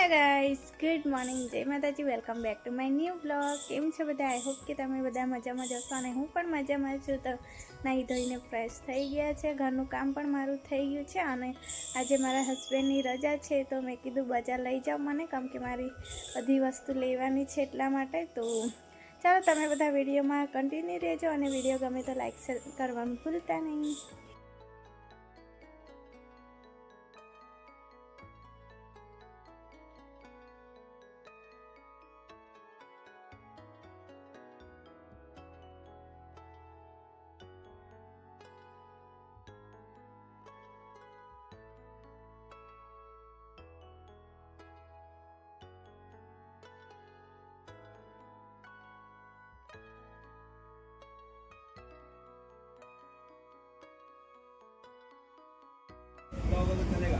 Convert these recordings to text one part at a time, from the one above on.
Hello guys good morning જય Mataji. Welcome back to my new blog કેમ છો બધા? આઈ હોપ કે તમે બધા મજામાં જશો અને હું પણ મજામાં છું. તો નાહી ધોઈને ફ્રેશ થઈ ગયા છે. ઘરનું કામ પણ મારું થઈ ગયું છે અને આજે મારા હસબન્ડની રજા છે, તો મેં કીધું બજાર લઈ જાઓ મને. કેમ કે મારી બધી વસ્તુ લેવાની છે એટલા માટે. તો ચાલો તમે બધા વિડીયોમાં કન્ટિન્યુ રહેજો અને વીડિયો ગમે તો લાઈક કરવાનું ભૂલતા નહીં. चलेगा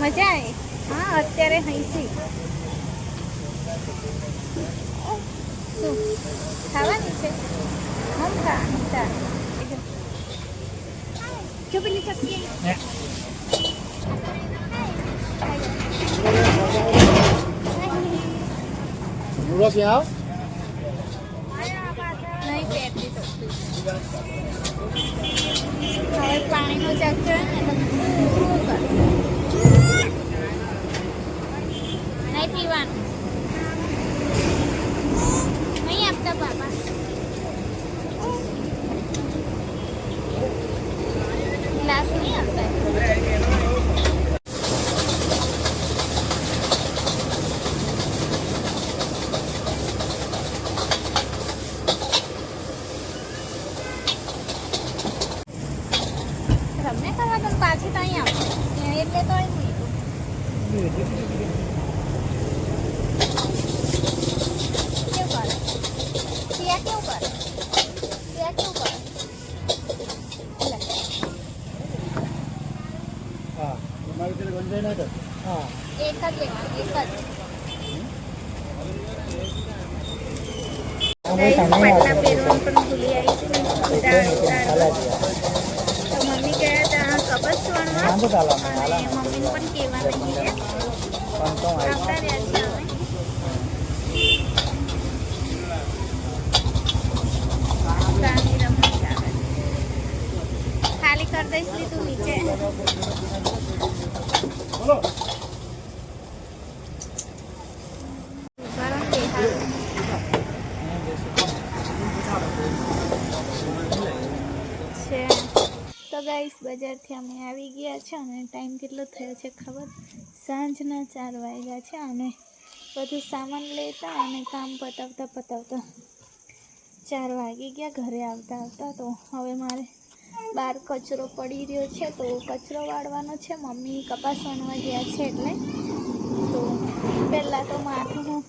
મજા આવે હા અત્યારે અહીંથી શું ખાવાની છે હમ ખાવાની ચાલ જો પેલી ચક્કી Murah siap? નહીં เขาไปฟังเขาจะเครื่องอะไรแบบคู่ก่อนในพี่วันไม่อยากจะแบบ કરે સિયા કેવું કરે સિયા કેવું કરે લે. Ha, kemarin kita gonjain ada. Ha, એક જ લેવાનું એક જ Guys, પાટલા પહેરવાનું પણ ભૂલી આવી છું ઉતાળ ઉતાળમાં. તો મમ્મી ગયા હતા કબસ વણવા Nanti dalam, અને dalam. મમ્મીને પણ કહેવા નહીં છે Kantong air. આવતા રહ્યા છે ખાલી કરી દઈશ લીધું નીચે. તો ગાઈસ બજારથી અમે આવી ગયા છે અને ટાઈમ કેટલો થયો છે ખબર? સાંજના ચાર વાગ્યા છે અને બધું સામાન લેતા અને કામ પતાવતા પતાવતા ચાર વાગી ગયા, ઘરે આવતા આવતા તો હવે મારે બહાર કચરો પડી રહ્યો છે તો કચરો વાળવાનો છે. મમ્મી કપાસ વણવા ગયા છે એટલે તો પહેલાં તો માથું હું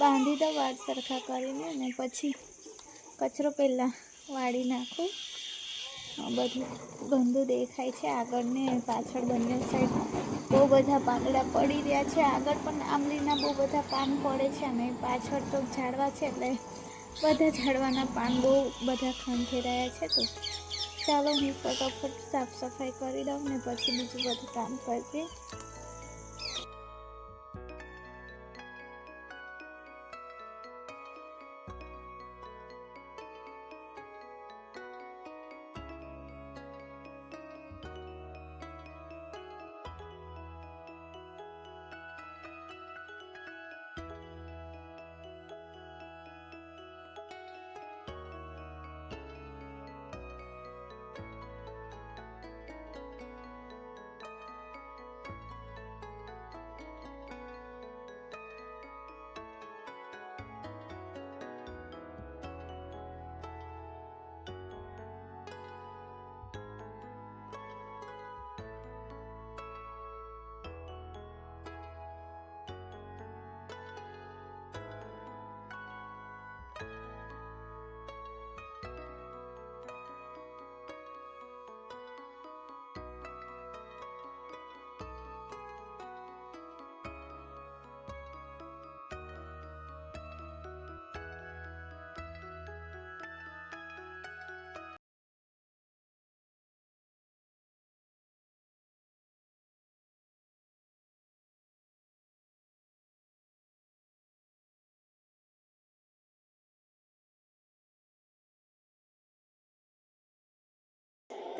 બાંધી દઉં વાળ સરખા કરીને અને પછી કચરો પહેલાં વાળી નાખું. બધું ગંદુ દેખાય છે આગળ ને પાછળ બંને સાઈડ બહુ બધા પાંદડા પડી રહ્યા છે. આગળ પણ આંબલીના બહુ બધા પાન પડે છે અને પાછળ તો ઝાડવા છે એટલે બધા ઝાડવાના પાન બહુ બધા ખંખી રહ્યા છે તો ચાલો હું ફટાફટ સાફ સફાઈ કરી દઉં ને પછી બીજું બધું કામ કરજે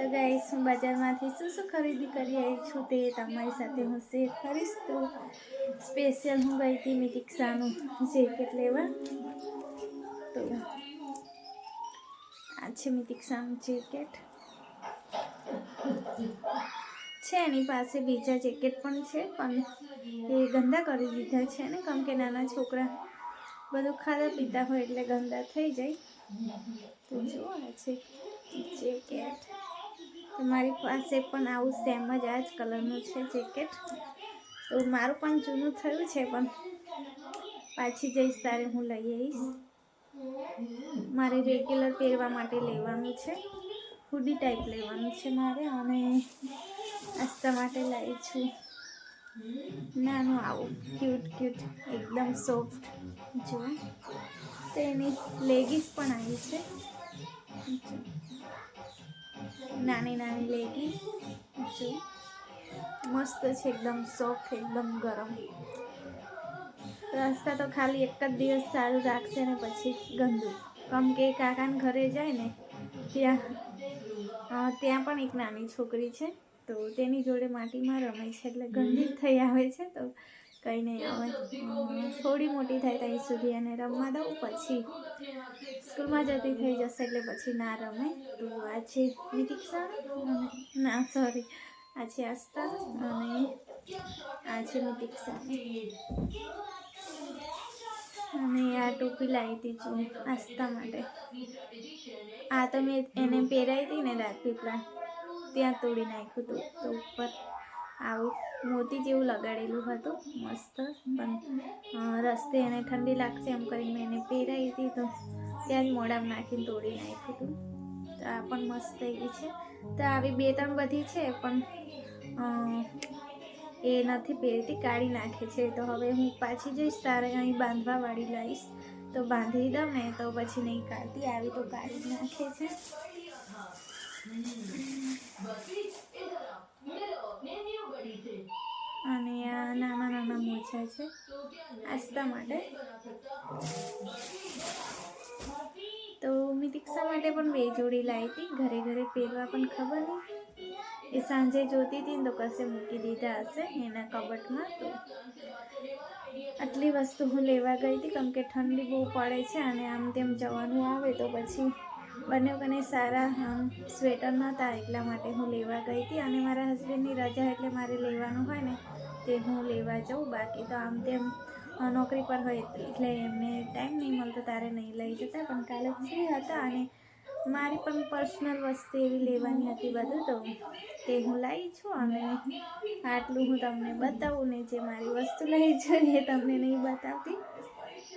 તો ગાઈસ હું બજારમાંથી શું શું ખરીદી કરી આવી છું તે તમારી સાથે હું શેર કરીશ. તો સ્પેશિયલ હું ગઈ હતી મિતિક્ષાનું જેકેટ લેવા. તો આ છે મિતિક્ષાનું જેકેટ છે એની પાસે બીજા જેકેટ પણ છે, પણ એ ગંદા કરી દીધા છે ને કેમ કે નાના છોકરા બધું ખાધા પીતા હોય એટલે ગંદા થઈ જાય. તો જો આ છે જેકેટ તો મારી પાસે પણ આવું સેમ જ આ જ કલરનું છે જેકેટ તો મારું પણ જૂનું થયું છે, પણ પાછી જઈશ ત્યારે હું લઈ આવીશ. મારે રેગ્યુલર પહેરવા માટે લેવાનું છે. હુડી ટાઈપ લેવાનું છે મારે અને આસ્તા માટે લાવી છું. નાનું આવું ક્યુટ ક્યુટ એકદમ સોફ્ટ જો તો એની લેગીસ પણ આવી છે. નાની નાની લેગીસ જો. મસ્ત છે, એકદમ સોફ્ટ એકદમ ગરમ. રસ્તા તો ખાલી એક જ દિવસ સારું રાખશે ને પછી ગંદુ. કમ કે કાકાને ઘરે જાય ને, ત્યાં ત્યાં પણ એક નાની છોકરી છે, તો તેની જોડે માટીમાં રમે છે, એટલે ગંદી થઈ આવે છે, તો કંઈ નહીં આવે થોડી મોટી થાય ત્યાં સુધી અને રમવા દઉં પછી. સ્કૂલમાં જતી થઈ જશે એટલે પછી ના રમે. તો આ છે નિતિક્ષા ના સોરી આ છે આસ્થા અને આ છે નિતિક્ષા અને આ ટોપી લાવી હતી છું આસ્થા માટે. આ તો મેં એને પહેરાવી હતી ને રાજપીપળા ત્યાં તોડી નાખ્યું હતું. તો ઉપર આવું મોતી જેવું લગાડેલું હતું, મસ્ત, પણ રસ્તે એને ઠંડી લાગશે એમ કરીને મેં એને પહેરાવી તો ત્યાં જ મોડામાં નાખીને તોડી નાખ્યું હતું. તો આ પણ મસ્ત એવી છે. તો આવી બે ત્રણ બધી છે, પણ એ નથી પહેરતી, કાઢી નાખે છે. તો હવે હું પાછી જઈશ, તારે અહીં બાંધવા વાળી લાવીશ તો બાંધી દઉં ને, તો પછી નહીં કાઢતી. આવી તો કાઢી નાખે છે. નાના નાના મોજા છે. આસ્તા માટે. તો મેં દીક્ષા માટે પણ બે જોડી લાવી હતી. ઘરે ઘરે પહેરવા પણ ખબર નહીં. એ સાંજે જોતી હતી તો કશે મૂકી દીધા હશે એના કબટમાં તો. આટલી વસ્તુ હું લેવા ગઈ હતી કેમ કે ઠંડી બહુ પડે છે અને આમ તેમ જવાનું આવે તો પછી બંને કને સારા, આમ સ્વેટર નહોતા એટલા માટે હું લેવા ગઈ હતી અને મારા હસબન્ડની રજા એટલે મારે લેવાનું હોય ને તે હું લેવા જાઉં. બાકી તો આમ તેમ નોકરી પર હોય એટલે એમને ટાઈમ નહીં મળતો, તારે નહીં લઈ જતા. પણ કાલે ફ્રી હતા અને મારી પણ પર્સનલ વસ્તુ એવી લેવાની હતી બધું તો તે હું લાવી છું અને આટલું હું તમને બતાવું ને જે મારી વસ્તુ લઈ જોઈએ તમને નહીં બતાવતી.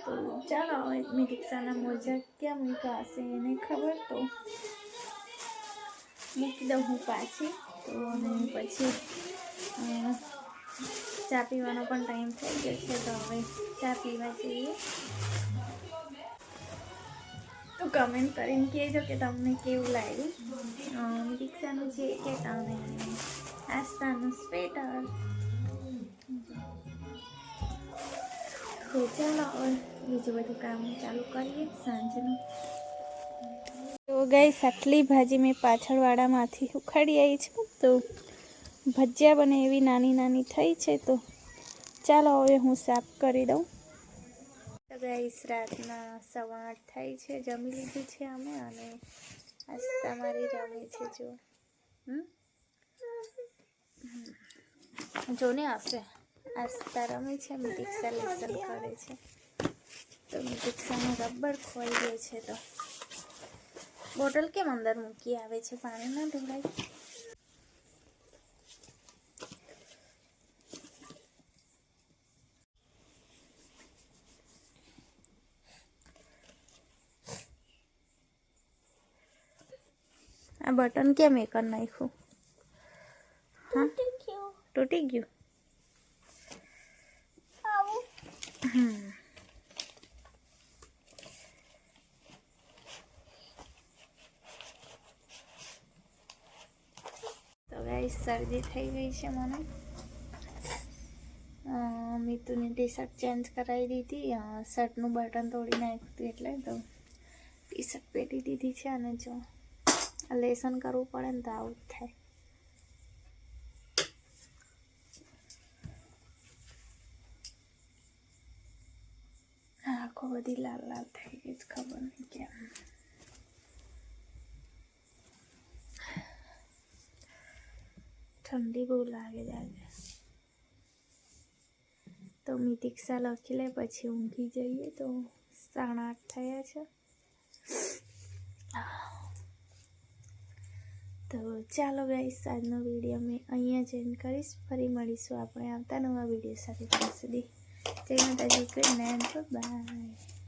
તો ચાલો હવે મિરિક્ષાના મોજા ક્યાં મૂક્યા એને ખબર તો મૂકી દઉં હું પાછી. તો અને પછી ચા પીવાનો પણ ટાઈમ થઈ ગયો છે, તો હવે ચા પીવા જઈએ. તો કમેન્ટ કરીને કહેજો કે તમને કેવું લાગ્યું. રિક્ષાનું છે કે તમે આસ્તાનું સ્વેટર. તો ચાલો બીજું બધું કામ ચાલુ કરીએ, સાંજનું. તો ગઈ આટલી ભાજી મેં પાછળવાળામાંથી ઉખાડી આવી છું, તો ભજીયા બને એવી નાની નાની થઈ છે, તો ચાલો હવે હું સાફ કરી દઉં. તો ગાઈસ રાતના સવા આઠ થાય છે, જમી લીધું છે અમે, અને આસ્તા મારી રમે છે, જો. જોને હમ. ને રમે છે મિતિક્ષા લેસન કરે છે. તો મિતિક્ષાનું રબર ખોઈ ગયો છે તો. બોટલ કેમ અંદર મૂકી આવે છે? પાણી ના ઢોળાય. આ બટન કેમ એક નાખ્યું? હા? તૂટી ગયું હમ. તો ગાઈ શરદી થઈ ગઈ છે મને. મિતુની ટી શર્ટ ચેન્જ કરાવી દીધી. શર્ટનું બટન તોડી નાખ્યું એટલે તો ટી શર્ટ પહેરી દીધી છે અને જો લેસન કરવું પડે ને તો આવું જ થાય. બધી લાલ લાલ થઈ ગઈ ખબર નહીં કેમ. ઠંડી બહુ લાગે છે આજે. તો મિતિક્ષા લખી લે, પછી ઊંઘી જઈએ તો સાડા આઠ થયા છે. તો ચાલો ગાઈસ આજનો વીડિયો મેં અહીંયા જ એન્ડ કરીશ. ફરી મળીશું આપણે આવતા નવા વીડિયો સાથે ત્યાં સુધી. જય માતાજી ગુડ નાઇટ બાય